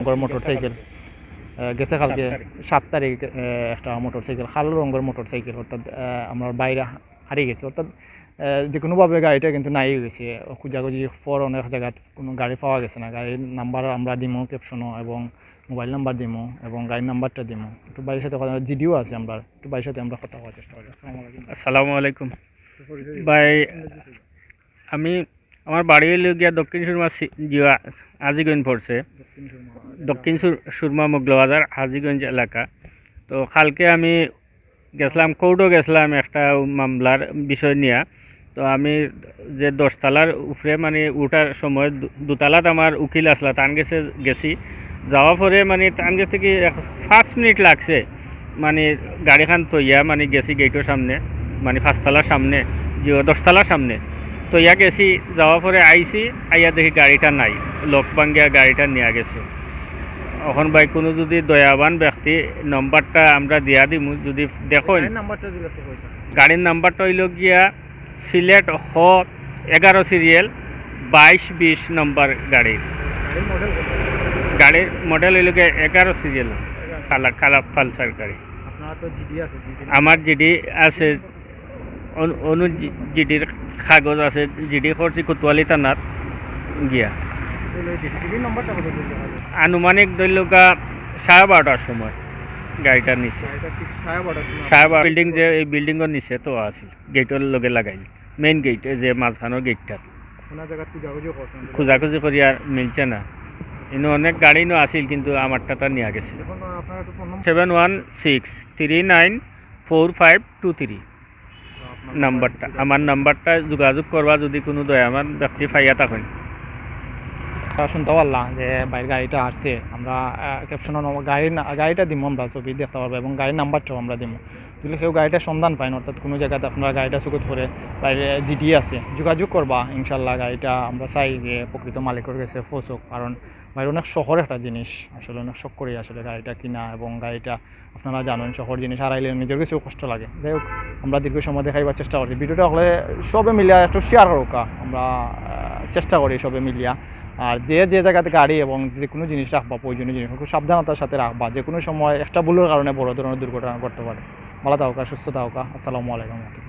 রঙের motor cycle গেছে কালকে সাত তারিখ। একটা মোটর সাইকেল কালো রঙের মোটর সাইকেল অর্থাৎ আমরা বাইরে হারিয়ে গেছে। অর্থাৎ যে কোনোভাবে গাড়িটা কিন্তু নাই হয়ে গেছে। খুঁজাখুঁজি ফর অনেক জায়গাত কোনো গাড়ি পাওয়া গেছে না। গাড়ির নাম্বার আমরা দিমো ক্যাপশনও এবং মোবাইল নাম্বার দিমো এবং গাড়ির নাম্বারটা দিমো। একটু বাড়ির সাথে কথা জিডিও আছে আমরা একটু বাড়ির সাথে আমরা কথা বলার চেষ্টা করি। আসসালামু আলাইকুম। আসসালামু ভাই আমি আমার বাড়ি গিয়া দক্ষিণ সুরমা জিয়া হাজিগঞ্জ পড়ছে। দক্ষিণ সুর- সুরমা মুগলবাজার হাজিগঞ্জ এলাকা। তো কালকে আমি গেছিলাম কোর্টও গেছিলাম একটা মামলার বিষয় নিয়ে। তো আমি যে দশতলার উপরে মানে উঠার সময় দুতলাত আমার উকিল আসলা তান গেছে, গেছি। যাওয়া পরে মানে তান গেছে কি পাঁচ মিনিট লাগছে। মানে গাড়িখান তৈয়া মানে গেছি গেটের সামনে মানে পাঁচতলার সামনে দশতলার সামনে। তৈয়া গেছি যাওয়ার পরে আইছি, আইয়া দেখি গাড়িটা নাই লোক ভাঙ্গিয়া গাড়িটা নিয়ে গেছে। এখন ভাই কোনো যদি দয়াবান ব্যক্তি নম্বরটা আমরা দিয়া দিম যদি দেখুন। হইতো গাড়ির নাম্বারটা হইল গিয়া সিলেট হ এগারো সিরিয়াল বাইশ বিশ নম্বর গাড়ির গাড়ির মডেল হইল গিয়া এগারো সিরিয়াল কালা কালা পালসার গাড়ি। আমার জিডি আছে অনু- অনু জিডির কাগজ আছে জিডি করছি কোতোয়ালি থানাত গিয়া। আনুমানিক দৈলকা সাড়ে বারোটার সময় গাড়িটা নিচে। সাড়ে বারো বিল্ডিং যে এই বিল্ডিংয়ের নিচে তো আছিল। গেটের লগে লাগাইল মেইন গেট যে মাঝখানোর গেটটা খুঁজাখুঁজি করি আর মিলছে না। ইনো অনেক গাড়ি নো আছিল কিন্তু আমারটা তো নিয়ে গেছে seven one six three nine four five two three নাম্বারটা আমার নাম্বারটা যোগাযোগ করবা যদি কোনো দয়া দয়ামান ব্যক্তি পাইয়া থাকেন শুনতে পারলাম যে বাইরের গাড়িটা আসছে, আমরা ক্যাপশনের গাড়ির গাড়িটা দিব আমরা, ছবি দেখতে পারব এবং গাড়ির নাম্বারটাও আমরা দিব যদি কেউ গাড়িটা সন্ধান পাইন অর্থাৎ কোনো জায়গাতে আপনারা গাড়িটা চুকুত করে বাইরে জিডি আছে, যোগাযোগ করবা ইনশাল্লাহ গাড়িটা আমরা চাই যে প্রকৃত মালিকের কাছে ফসুক কারণ বাইরে অনেক শহর একটা জিনিস, আসলে অনেক শখ করি আসলে গাড়িটা কিনা এবং গাড়িটা আপনারা জানেন শহর জিনিস হারাইলে নিজের কাছেও কষ্ট লাগে। যাই হোক, আমরা দীর্ঘ সময় দেখাইবার চেষ্টা করছি। ভিডিওটা হলে সবে মিলিয়া একটু শেয়ার হোক আমরা চেষ্টা করি সবে মিলিয়া। আর যে যে জায়গাতে গাড়ি এবং যে কোনো জিনিস রাখবা, প্রয়োজনীয় জিনিস, খুব সাবধানতার সাথে রাখবা। যে কোনো সময় একটা ভুলের কারণে বড় ধরনের দুর্ঘটনা করতে পারে। ভালো থাকা, সুস্থ থাকা। আসসালামু আলাইকুম।